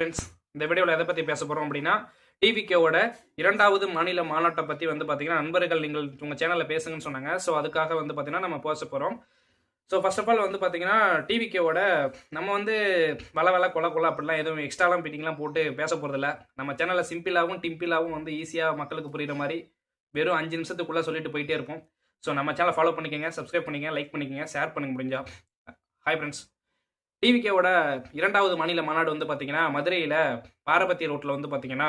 Friends இந்த வீடியோவில் எதை பற்றி பேச போகிறோம் அப்படின்னா டிவிகேவோட இரண்டாவது மாநில மாநாட்டை பற்றி வந்து பார்த்தீங்கன்னா நண்பர்கள் நீங்கள் உங்கள் சேனலில் பேசுங்கன்னு சொன்னாங்க. ஸோ அதுக்காக வந்து பார்த்தீங்கன்னா நம்ம பேச போகிறோம் ஸோ ஃபர்ஸ்ட் ஆஃப் ஆல் வந்து பார்த்தீங்கன்னா டிவிகேவோட நம்ம வந்து வள வள கொல கொலை அப்படிலாம் எதுவும் எக்ஸ்ட்ராலாம் பிட்டிங்லாம் போட்டு பேச போகிறதில்ல நம்ம சேனலில் சிம்பிளாகவும் டிம்பிளாகவும் வந்து ஈஸியாக மக்களுக்கு புரிகிற மாதிரி வெறும் அஞ்சு நிமிஷத்துக்குள்ளே சொல்லிட்டு போயிட்டே இருப்போம். ஸோ நம்ம சேனலை ஃபாலோ பண்ணிக்கோங்க சப்ஸ்கிரைப் பண்ணிக்கங்க லைக் பண்ணிக்கங்க ஷேர் பண்ணுங்க முடிஞ்சா. ஹாய் ஃப்ரெண்ட்ஸ் டிவிகேவோட இரண்டாவது மாநில மாநாடு வந்து பார்த்தீங்கன்னா மதுரையில் பாரபத்தி ரோட்டில் வந்து பார்த்தீங்கன்னா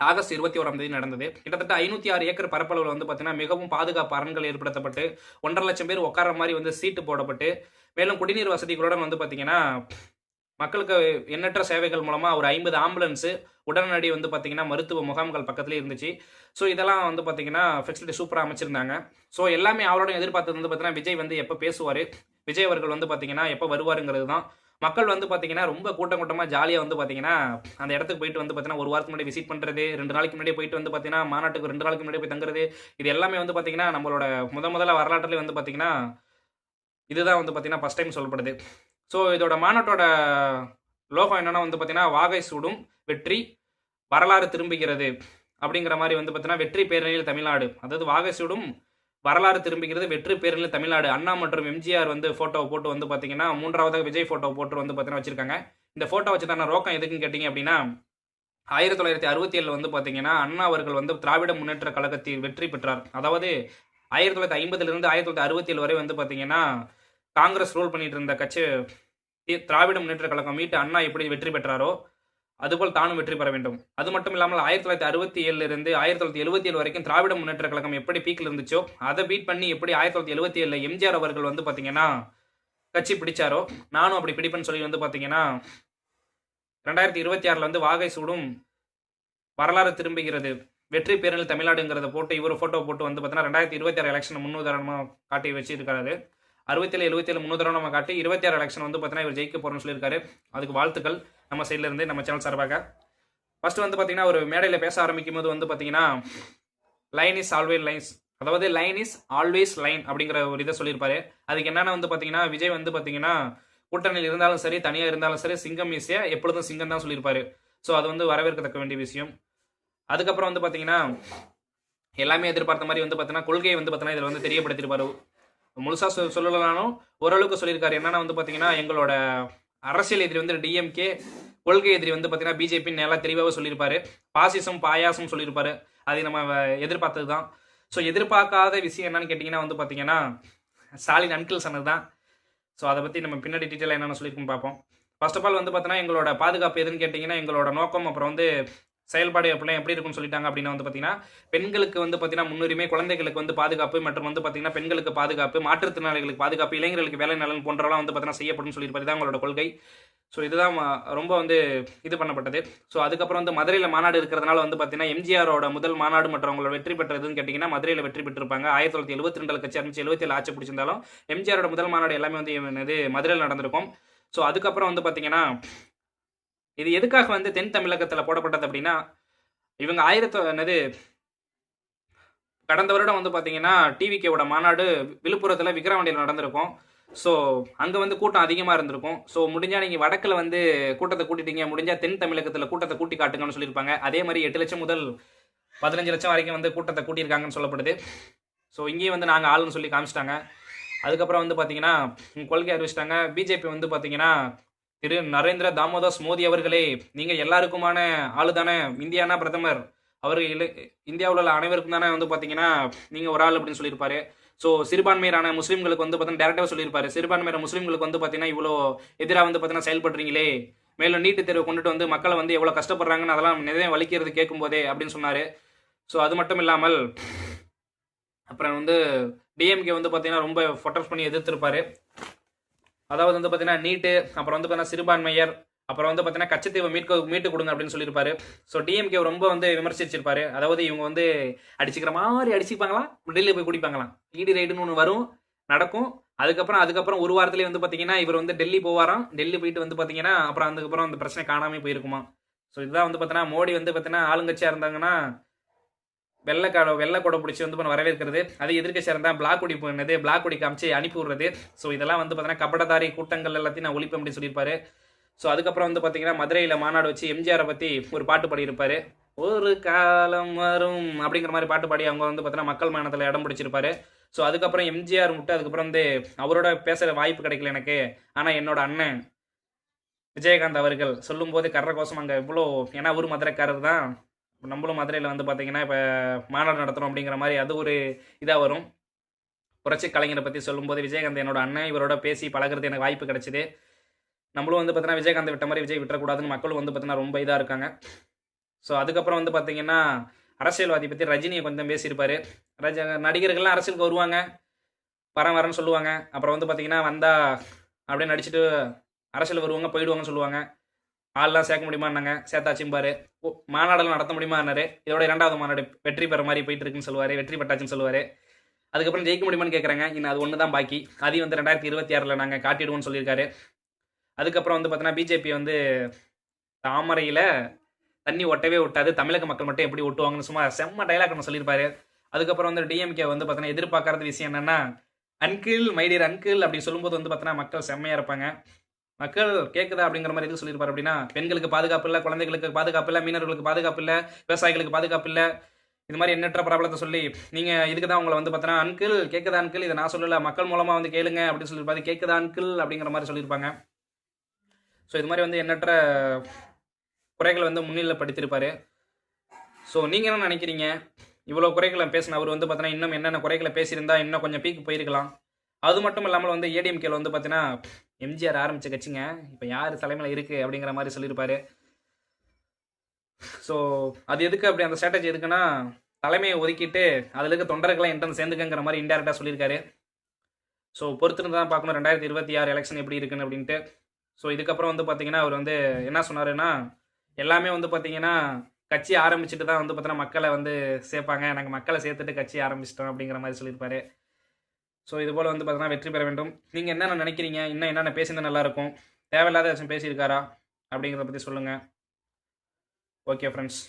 ஆகஸ்ட் இருபத்தி ஓராம் தேதி நடந்தது. கிட்டத்தட்ட ஐநூற்றி ஆறு ஏக்கர் பரப்பளவில் வந்து பார்த்தீங்கன்னா மிகவும் பாதுகாப்பு அரண்கள் ஏற்படுத்தப்பட்டு ஒன்றரை லட்சம் பேர் உட்கார மாதிரி வந்து சீட்டு போடப்பட்டு மேலும் குடிநீர் வசதிகளுடன் வந்து பார்த்தீங்கன்னா மக்களுக்கு எண்ணற்ற சேவைகள் மூலமாக ஒரு ஐம்பது ஆம்புலன்ஸு உடனடி வந்து பார்த்தீங்கன்னா மருத்துவ முகாம்கள் பக்கத்துலேயே இருந்துச்சு. ஸோ இதெல்லாம் வந்து பார்த்தீங்கன்னா ஃபெசிலிட்டி சூப்பராக அமைச்சிருந்தாங்க. ஸோ எல்லாமே அவரோட எதிர்பார்த்தது வந்து பார்த்தீங்கன்னா விஜய் வந்து எப்போ பேசுவார்? விஜய் அவர்கள் வந்து பார்த்தீங்கன்னா எப்போ வருவாருங்கிறது தான் மக்கள் வந்து பார்த்தீங்கன்னா ரொம்ப கூட்டம் கூட்டமாக ஜாலியாக வந்து பார்த்தீங்கன்னா அந்த இடத்துக்கு போயிட்டு வந்து பார்த்தீங்கன்னா ஒரு வாரத்துக்கு முன்னாடி விசிட் பண்ணுறது ரெண்டு நாளைக்கு முன்னாடி போயிட்டு வந்து பார்த்தீங்கன்னா மாநாட்டுக்கு ரெண்டு நாளைக்கு முன்னாடி போய் தங்குறது இது எல்லாமே வந்து பார்த்தீங்கன்னா நம்மளோட முத முதல்ல வரலாற்றுலேயே வந்து பார்த்தீங்கன்னா இதுதான் வந்து பார்த்தீங்கன்னா ஃபஸ்ட் டைம் சொல்லப்படுது ஸோ இதோட மாநாட்டோட லோகம் என்னென்னா வந்து பார்த்தீங்கன்னா வாகை சூடும் வெற்றி வரலாறு திரும்புகிறது அப்படிங்கிற மாதிரி வந்து பார்த்தீங்கன்னா வெற்றி பேரணியில் தமிழ்நாடு அதாவது வாகை சூடும் வரலாறு திரும்புகிறது. வெற்றி பேரில் தமிழ்நாடு. அண்ணா மற்றும் எம்ஜிஆர் வந்து ஃபோட்டோவை போட்டு வந்து பார்த்தீங்கன்னா மூன்றாவதாக விஜய் ஃபோட்டோ போட்டு வந்து பார்த்தீங்கன்னா வச்சிருக்காங்க. இந்த ஃபோட்டோ வச்சதான ரோக்கம் எதுக்குன்னு கேட்டிங்க அப்படின்னா ஆயிரத்தி தொள்ளாயிரத்தி அறுபத்தி ஏழில் வந்து பார்த்தீங்கன்னா அண்ணா அவர்கள் வந்து திராவிட முன்னேற்ற கழகத்தில் வெற்றி பெற்றார். அதாவது ஆயிரத்தி தொள்ளாயிரத்தி ஐம்பதுலேருந்து ஆயிரத்தி தொள்ளாயிரத்தி அறுபத்தி ஏழு வரை வந்து பார்த்தீங்கன்னா காங்கிரஸ் ரூல் பண்ணிட்டு இருந்த கட்சி திராவிட முன்னேற்ற கழகம் மீட்டு அண்ணா எப்படி வெற்றி பெற்றாரோ அதுபோல் தானும் வெற்றி பெற வேண்டும். அது மட்டும் இல்லாமல் ஆயிரத்தி தொள்ளாயிரத்தி அறுபத்தி ஏழுல இருந்து ஆயிரத்தி தொள்ளாயிரத்தி எழுபத்தி ஏழு வரைக்கும் திராவிட முன்னேற்ற கழகம் எப்படி பீக்கில் இருந்துச்சோ அதை பீட் பண்ணி எப்படி ஆயிரத்தி தொள்ளாயிரத்தி எழுபத்தி ஏழுல எம்ஜிஆர் அவர்கள் வந்து பார்த்தீங்கன்னா கட்சி பிடிச்சாரோ நானும் அப்படி பிடிப்பேன்னு சொல்லி வந்து பார்த்தீங்கன்னா ரெண்டாயிரத்தி இருபத்தி ஆறில் வந்து வாகை சூடும் வரலாறு திரும்புகிறது. வெற்றி பேரணியில் தமிழ்நாடுங்கிறத போட்டு இவர் ஃபோட்டோ போட்டு வந்து பார்த்தீங்கன்னா ரெண்டாயிரத்தி இருபத்தி ஆறு எலெக்ஷன் முன்னுதாரணமாக காட்டி வச்சிருக்காரு அறுபத்தேழு எழுபத்தேழு முன்னுதாரணமாக காட்டி இருபத்தி ஆறு எலெக்ஷன் வந்து பார்த்தீங்கன்னா இவர் ஜெயிக்க போகிறோம்னு சொல்லியிருக்காரு. அதுக்கு வாழ்த்துக்கள் நம்ம சைட்லேருந்து நம்ம சேனல் சார்பாக. ஃபர்ஸ்ட் வந்து பார்த்தீங்கன்னா ஒரு மேடையில் பேச ஆரம்பிக்கும் போது வந்து பார்த்தீங்கன்னா லைன் இஸ் ஆல்வேஸ் லைன்ஸ் அதாவது லைன் இஸ் ஆல்வேஸ் லைன் அப்படிங்கிற ஒரு இதை சொல்லியிருப்பாரு. அதுக்கு என்னென்ன வந்து பார்த்தீங்கன்னா விஜய் வந்து பார்த்தீங்கன்னா கூட்டணியில் இருந்தாலும் சரி தனியாக இருந்தாலும் சரி சிங்கம் ஈஸியா எப்பொழுதும் சிங்கம் தான் சொல்லியிருப்பாரு. ஸோ அது வந்து வரவேற்கத்தக்க வேண்டிய விஷயம். அதுக்கப்புறம் வந்து பார்த்தீங்கன்னா எல்லாமே எதிர்பார்த்த மாதிரி வந்து பார்த்தீங்கன்னா கொள்கையை வந்து பார்த்தீங்கன்னா இதில் வந்து தெரியப்படுத்திருப்பாரு முழுசாக சொ ஓரளவுக்கு சொல்லியிருக்காரு. என்னன்னா வந்து பார்த்தீங்கன்னா எங்களோட அரசியல் எதிரி வந்து டிஎம்கே கொள்கை எதிரி வந்து பார்த்தீங்கன்னா பிஜேபி நல்லா தெளிவாகவே சொல்லியிருப்பாரு. பாசிசம் பாயாசம் சொல்லியிருப்பாரு. அது நம்ம வ- எதிர்பார்த்தது தான் ஸோ எதிர்பார்க்காத விஷயம் என்னன்னு கேட்டிங்கன்னா வந்து பார்த்தீங்கன்னா ஸ்டாலின் அன்கிள் சொன்னது தான். ஸோ அதை பற்றி நம்ம பின்னாடி டீட்டெயிலாக என்னென்ன சொல்லியிருக்கோம் பார்ப்போம். ஃபர்ஸ்ட் ஆஃப் ஆல் வந்து பார்த்தீங்கன்னா எங்களோட பாதுகாப்பு எதுன்னு கேட்டிங்கன்னா எங்களோட நோக்கம் அப்புறம் வந்து செயல்பாடு எப்படிலாம் எப்படி இருக்கும்னு சொல்லிட்டாங்க அப்படின்னு வந்து பார்த்தீங்கன்னா பெண்களுக்கு வந்து பார்த்தீங்கன்னா முன்னுரிமை குழந்தைகளுக்கு வந்து பாதுகாப்பு மற்றும் வந்து பார்த்தீங்கன்னா பெண்களுக்கு பாதுகாப்பு மாற்றுத்திறனாளிகளுக்கு பாதுகாப்பு இளைஞர்களுக்கு வேலை நலன் போன்றவெல்லாம் வந்து பார்த்தீங்கன்னா செய்யப்படும் சொல்லியிருப்பாரு தான் அவங்களோட கொள்கை. ஸோ இதுதான் ரொம்ப வந்து இது பண்ணப்பட்டது. ஸோ அதுக்கப்புறம் வந்து மதுரையில் மாநாடு இருக்கிறதுனால வந்து பார்த்தீங்கன்னா எம்ஜிஆரோட முதல் மாநாடு மற்றும் அவங்களோட வெற்றி பெற்றதுன்னு கேட்டிங்கன்னா மதுரையில் வெற்றி பெற்றிருப்பாங்க. ஆயிரத்தி தொள்ளாயிரத்தி எழுபத்தி ரெண்டில் கட்சி ஆரம்பிச்சு எழுபத்தி ஏழு ஆட்சி பிடிச்சிருந்தாலும் எம்ஜிஆரோட முதல் மாநாடு எல்லாமே வந்து இது மதுரையில் நடந்திருக்கும். ஸோ அதுக்கப்புறம் வந்து பார்த்தீங்கன்னா இது எதுக்காக வந்து தென் தமிழகத்தில் போடப்பட்டது அப்படின்னா இவங்க ஆயிரத்து என்னது கடந்த வருடம் வந்து பார்த்தீங்கன்னா டிவிகேவோட மாநாடு விழுப்புரத்தில் விக்கிரவாண்டியில் நடந்திருக்கும். ஸோ அங்கே வந்து கூட்டம் அதிகமாக இருந்திருக்கும். ஸோ முடிஞ்சால் நீங்கள் வடக்கில் வந்து கூட்டத்தை கூட்டிட்டீங்க முடிஞ்சால் தென் தமிழகத்தில் கூட்டத்தை கூட்டி காட்டுங்கன்னு சொல்லியிருப்பாங்க. அதே மாதிரி எட்டு லட்சம் முதல் பதினஞ்சு லட்சம் வரைக்கும் வந்து கூட்டத்தை கூட்டியிருக்காங்கன்னு சொல்லப்படுது. ஸோ இங்கேயும் வந்து நாங்கள் ஆளுன்னு சொல்லி காமிச்சிட்டாங்க. அதுக்கப்புறம் வந்து பார்த்தீங்கன்னா கொள்கை அறிவிச்சிட்டாங்க. பிஜேபி வந்து பார்த்தீங்கன்னா திரு நரேந்திர தாமோதாஸ் மோடி அவர்களே நீங்கள் எல்லாருக்குமான ஆளு தானே இந்தியானா பிரதமர்? அவர் இந்தியாவில் உள்ள அனைவருக்கும் தானே வந்து பார்த்தீங்கன்னா நீங்கள் ஒரு ஆள் அப்படின்னு சொல்லியிருப்பாரு. ஸோ சிறுபான்மையரான முஸ்லீம்களுக்கு வந்து பார்த்தீங்கன்னா டேரக்டாக சொல்லியிருப்பாரு. சிறுபான்மையான முஸ்லீம்களுக்கு வந்து பார்த்தீங்கன்னா இவ்வளோ எதிராக வந்து பார்த்தீங்கன்னா செயல்படுறீங்களே? மேலும் நீட்டு தேர்வு கொண்டுட்டு வந்து மக்களை வந்து எவ்வளோ கஷ்டப்படுறாங்கன்னு அதெல்லாம் நிறைய வலிக்கிறது கேட்கும்போதே அப்படின்னு சொன்னார். ஸோ அது மட்டும் இல்லாமல் அப்புறம் வந்து டிஎம்கே வந்து பார்த்தீங்கன்னா ரொம்ப ஃபோட்டோஸ் பண்ணி எதிர்த்திருப்பாரு. அதாவது வந்து பார்த்தீங்கன்னா நீட்டு அப்புறம் வந்து பார்த்தீங்கன்னா சிறுபான்மையர் அப்புறம் வந்து பார்த்தீங்கன்னா கச்சத்தீவை மீட்க மீட்டு கொடுங்க அப்படின்னு சொல்லியிருப்பாரு. ஸோ டிஎம்கே ரொம்ப வந்து விமர்சிச்சிருப்பாரு. அதாவது இவங்க வந்து அடிச்சுக்கிற மாதிரி அடிச்சுப்பாங்களா? டெல்லியில் போய் குடிப்பாங்களாம் இடி ரைடுன்னு ஒன்று வரும் நடக்கும். அதுக்கப்புறம் அதுக்கப்புறம் ஒரு வாரத்துலேயே வந்து பார்த்தீங்கன்னா இவர் வந்து டெல்லி போவாராம். டெல்லி போயிட்டு வந்து பார்த்தீங்கன்னா அப்புறம் அதுக்கப்புறம் அந்த பிரச்சனை காணாமல் போயிருக்குமா ஸோ இதுதான் வந்து பார்த்தீங்கன்னா மோடி வந்து பார்த்தீங்கன்னா ஆளுங்கட்சியாக இருந்தாங்கன்னா வெள்ளை கா வெள்ளை கொடை பிடிச்சி வந்து பண்ண வரவேற்கிறது. அது எதிர்க்கட்சியாக இருந்தால் பிளாக் கொடி போனது. பிளாக் கொடி காமிச்சு அனுப்பி விடுறது. ஸோ இதெல்லாம் வந்து பார்த்தீங்கன்னா கபடதாரி கூட்டங்கள் எல்லாத்தையும் நான் ஒழிப்பேன் அப்படின்னு சொல்லியிருப்பாரு. ஸோ அதுக்கப்புறம் வந்து பார்த்தீங்கன்னா மதுரையில் மாநாடு வச்சு எம்ஜிஆரை பற்றி ஒரு பாட்டு பாடியிருப்பாரு. ஒரு காலம் வரும் அப்படிங்கிற மாதிரி பாட்டு பாடி அவங்க வந்து பார்த்தீங்கன்னா மக்கள் மானத்தில் இடம் பிடிச்சிருப்பாரு. ஸோ அதுக்கப்புறம் எம்ஜிஆர் விட்டு அதுக்கப்புறம் வந்து அவரோட பேசுகிற வாய்ப்பு கிடைக்கல எனக்கு. ஆனால் என்னோட அண்ணன் விஜயகாந்த் அவர்கள் சொல்லும்போது கர்ற கோசம் அங்கே இவ்வளோ ஏன்னா ஒரு மதுரைக்காரர் தான். நம்மளும் மதுரையில் வந்து பார்த்தீங்கன்னா இப்போ மாநாடு நடத்துகிறோம் அப்படிங்கிற மாதிரி அது ஒரு இதாக வரும். புரட்சி கலைஞரை பற்றி சொல்லும்போது விஜயகாந்த் என்னோட அண்ணன் இவரோட பேசி பழகுறது எனக்கு வாய்ப்பு கிடைச்சிது. நம்மளும் வந்து பார்த்தீங்கன்னா விஜயகாந்த் விட்ட மாதிரி விஜய் விட்டுறக்கூடாதுன்னு மக்களும் வந்து பார்த்தீங்கன்னா ரொம்ப இதாக இருக்காங்க. ஸோ அதுக்கப்புறம் வந்து பார்த்தீங்கன்னா அரசியல்வாதி பற்றி ரஜினியை கொஞ்சம் பேசியிருப்பாரு. ரஜ நடிகர்கள்லாம் அரசியலுக்கு வருவாங்க. வரேன் வரேன்னு சொல்லுவாங்க. அப்புறம் வந்து பார்த்தீங்கன்னா வந்தால் அப்படியே நடிச்சுட்டு அரசியல் வருவாங்க போயிடுவாங்கன்னு சொல்லுவாங்க. ஆள்லாம் சேர்க்க முடியுமான்னாங்க. சேர்த்தாச்சும்பாரு ஓ மாநாடெல்லாம் நடத்த முடியுமான்னாரு. இதோட இரண்டாவது மாநாடு வெற்றி பெற மாதிரி போயிட்டு இருக்குன்னு சொல்லுவார். வெற்றி பெற்றாச்சுன்னு சொல்லுவார். அதுக்கப்புறம் ஜெயிக்க முடியுமான்னு கேட்குறாங்க இன்னும் அது ஒன்று தான் பாக்கி. அதையும் வந்து ரெண்டாயிரத்தி இருபத்தி ஆறில் நாங்கள் காட்டிடுவோம்னு சொல்லியிருக்காரு. அதுக்கப்புறம் வந்து பார்த்தீங்கன்னா பிஜேபி வந்து தாமரையில் தண்ணி ஒட்டவே ஒட்டாது. தமிழக மக்கள் மட்டும் எப்படி ஒட்டுவாங்கன்னு சும்மா செம்ம டைலாக் ஒன்று சொல்லியிருப்பாரு. அதுக்கப்புறம் வந்து டிஎம்கே வந்து பார்த்தீங்கன்னா எதிர்பார்க்கறது விஷயம் என்னன்னா அன்கிள் மைடியர் அன்கிள் அப்படி சொல்லும்போது வந்து பார்த்தீங்கன்னா மக்கள் செம்மையாக இருப்பாங்க. மக்கள் கேட்குதா அப்படிங்கிற மாதிரி எதுக்கு சொல்லியிருப்பார் அப்படின்னா பெண்களுக்கு பாதுகாப்பு இல்லை குழந்தைகளுக்கு பாதுகாப்பு இல்லை மீனவர்களுக்கு பாதுகாப்பு இல்லை விவசாயிகளுக்கு பாதுகாப்பு இல்லை இது மாதிரி எண்ணற்ற ப்ராப்ளத்தை சொல்லி நீங்கள் இதுக்கு தான் உங்களை வந்து பார்த்தோன்னா அன்கிள் கேட்குதா அன்கிள் இதை நான் சொல்லலை மக்கள் மூலமாக வந்து கேளுங்க அப்படின்னு சொல்லியிருப்பாரு கேட்குதா அன்கிள் அப்படிங்கிற மாதிரி சொல்லியிருப்பாங்க. ஸோ இது மாதிரி வந்து எண்ணற்ற குறைகள் வந்து முன்னிலைப்படுத்தியிருப்பார் ஸோ நீங்கள் என்ன நினைக்கிறீங்க? இவ்வளோ குறைகளை பேசின அவர் வந்து பார்த்தோன்னா இன்னும் என்னென்ன குறைகளை பேசியிருந்தா இன்னும் கொஞ்சம் பீக்கு போயிருக்கலாம். அது மட்டும் இல்லாமல் வந்து ஏடிஎம்கேல வந்து பார்த்தீங்கன்னா எம்ஜிஆர் ஆரம்பித்த கட்சிங்க. இப்போ யார் தலைமையில் இருக்குது அப்படிங்கிற மாதிரி சொல்லியிருப்பாரு. ஸோ அது எதுக்கு அப்படி அந்த ஸ்ட்ராட்டஜி எதுக்குன்னா தலைமையை ஒதுக்கிட்டு அதில் இருக்க தொண்டர்களை என்கிட்ட சேர்ந்துக்கங்கிற மாதிரி இன்டெரக்டாக சொல்லியிருக்காரு. ஸோ பொறுத்திருந்து தான் பார்க்கணும். ரெண்டாயிரத்தி இருபத்தி ஆறு எலெக்ஷன் எப்படி இருக்குன்னு அப்படின்ட்டு. ஸோ இதுக்கப்புறம் வந்து பார்த்தீங்கன்னா அவர் வந்து என்ன சொன்னாருன்னா எல்லாமே வந்து பார்த்தீங்கன்னா கட்சி ஆரம்பிச்சுட்டு தான் வந்து பார்த்தீங்கன்னா மக்களை வந்து சேர்ப்பாங்க. நாங்கள் மக்களை சேர்த்துட்டு கட்சி ஆரம்பிச்சிட்டோம் அப்படிங்கிற மாதிரி சொல்லியிருப்பாரு. ஸோ இது போல் வந்து பார்த்தீங்கன்னா வெற்றி பெற வேண்டும். நீங்கள் என்னென்ன நினைக்கிறீங்க? இன்னும் என்னென்ன பேசியிருந்தால் நல்லாயிருக்கும்? தேவையில்லாத ஏதாச்சும் பேசியிருக்காரா? அப்படிங்கிறத பற்றி சொல்லுங்கள் ஓகே ஃப்ரெண்ட்ஸ்